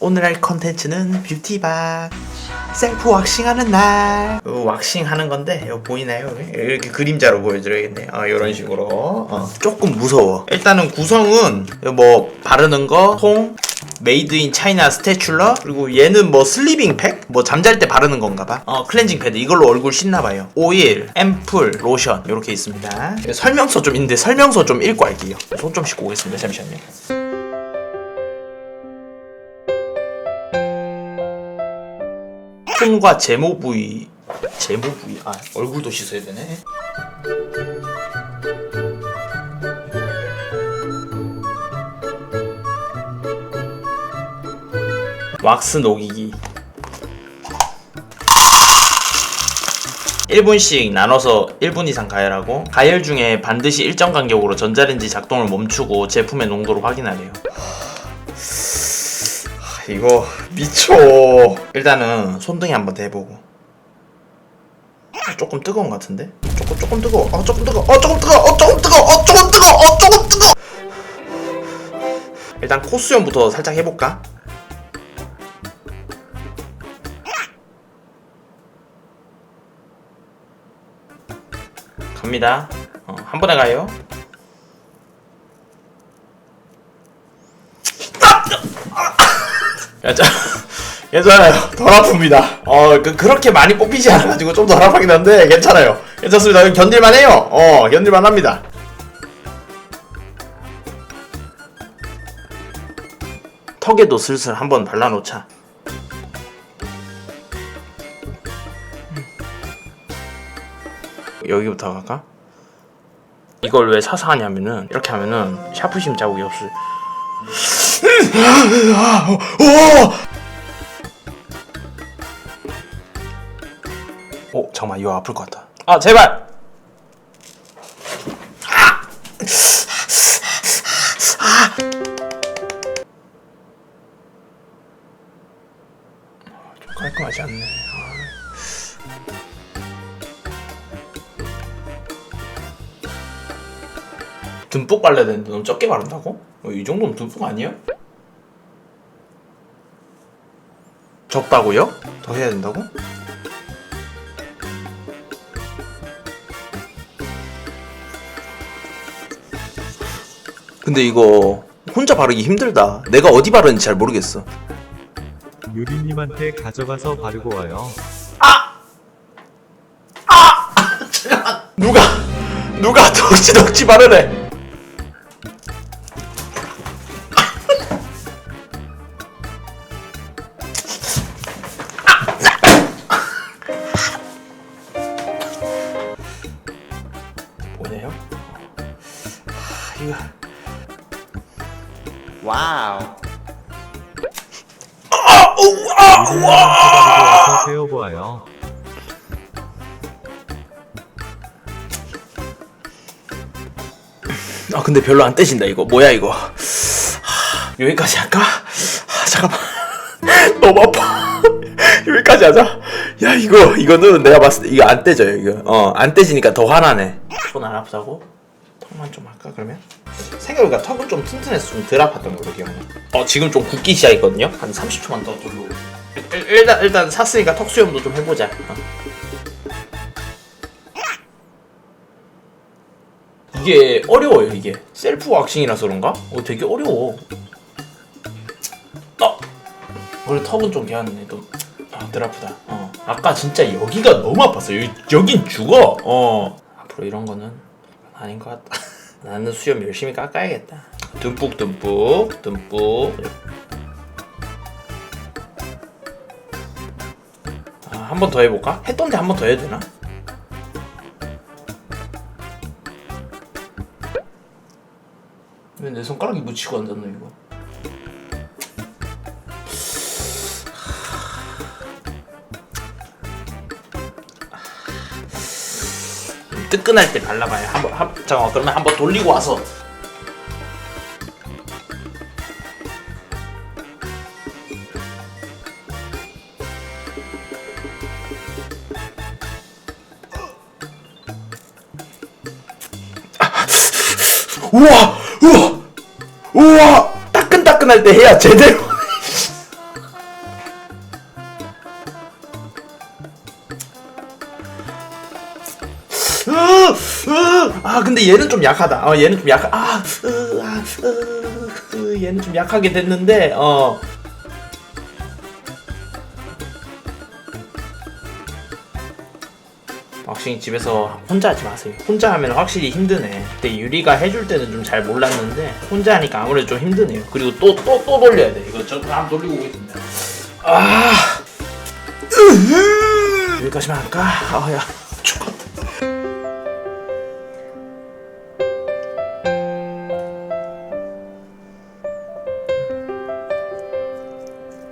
오늘 할 컨텐츠는 뷰티박 셀프 왁싱하는 날 어, 왁싱하는 건데 이거 보이나요? 이렇게 그림자로 보여드려야겠네 어, 이런 식으로 어, 조금 무서워 일단은 구성은 뭐 바르는 거 통 메이드 인 차이나 스테츄러 그리고 얘는 뭐 슬리빙 팩? 뭐 잠잘 때 바르는 건가 봐. 어, 클렌징 패드 이걸로 얼굴 씻나 봐요. 오일, 앰플, 로션 이렇게 있습니다. 설명서 좀 있는데 설명서 좀 읽고 할게요. 손 좀 씻고 오겠습니다. 잠시만요. 손과 제모 부위 제모 부위 아 얼굴도 씻어야 되네. 왁스 녹이기 1분씩 나눠서 1분 이상 가열하고 가열 중에 반드시 일정 간격으로 전자레인지 작동을 멈추고 제품의 농도를 확인하래요 하, 이거 미쳐 일단은 손등에 한번 대보고 아, 조금 뜨거운 것 같은데? 조금 조금 뜨거워 어 조금 뜨거워 어 조금 뜨거워 어 조금 뜨거워 어 조금 뜨거워 어 조금 뜨거워 일단 코 수염부터 살짝 해볼까? 갑니다. 어, 한 번에 가요. 괜찮, 괜찮아요. 덜 아픕니다. 어, 그, 그렇게 많이 뽑히지 않아가지고 좀 덜 아프긴 한데, 괜찮아요. 괜찮습니다. 견딜만 해요. 어, 견딜만 합니다. 턱에도 슬슬 한번 발라놓자. 여기부터 갈까? 이걸 왜 사서 하냐면은 이렇게 하면은 샤프심 자국이 없 어. 오 잠깐만 이거 아플 것 같다. 아 제발. 아, 듬뿍 발라야 되는데 너무 적게 바른다고? 어, 이 정도면 듬뿍 아니야? 적다고요? 더 해야 된다고? 근데 이거 혼자 바르기 힘들다. 내가 어디 바르는지 잘 모르겠어. 유리님한테 가져가서 바르고 와요. 누가 누가 덕지 덕지 바르래? 와우. 바르고 와서 세워보아요. 아 근데 별로 안 떼진다 이거 뭐야 이거 하, 여기까지 할까? 아, 잠깐만 너무 아파 여기까지 하자 야 이거 이거는 내가 봤을 때 이거 안 떼져요 이거 어안 떼지니까 더 화나네 손 안 아프다고? 턱만 좀 할까 그러면? 생각해보니까 턱은 좀좀덜 아팠던 걸로 기억나. 어 지금 좀 붓기 시작했거든요? 한 30초만 더 돌고. 일- 일단 일단 샀으니까 턱 수염도 좀 해보자. 어. 이게 어려워요 이게. 셀프 왁싱이라서 그런가? 어 되게 어려워. 어! 원래 턱은 좀 개왔네 또. 아, 덜 아프다. 어. 아까 진짜 여기가 너무 아팠어. 여기, 여긴 죽어. 어. 앞으로 이런 거는 아닌 것 같다 나는 수염 열심히 깎아야겠다 듬뿍 듬뿍 듬뿍 아, 한 번 더 해볼까? 했던데 한 번 더 해야 되나? 왜 내 손가락이 묻히고 앉았노 이거 뜨끈할 때 발라봐요. 한번 한, 잠깐만 그러면 한번 돌리고 와서. 우와 우와 우와 따끈따끈할 때 해야 제대로 아 근데 얘는 좀 약하다. 어 얘는 좀 약하. 아, 으, 아, 얘는 좀 약하게 됐는데 어. 확실히 집에서 혼자 하지 마세요. 혼자 하면 확실히 힘드네. 근데 유리가 해줄 때는 좀 잘 몰랐는데 혼자 하니까 아무래도 좀 힘드네요. 그리고 또 또 또 돌려야 돼. 이거 저 한번 돌리고 오겠습니다. 아. 여기까지만 할까? 아 야.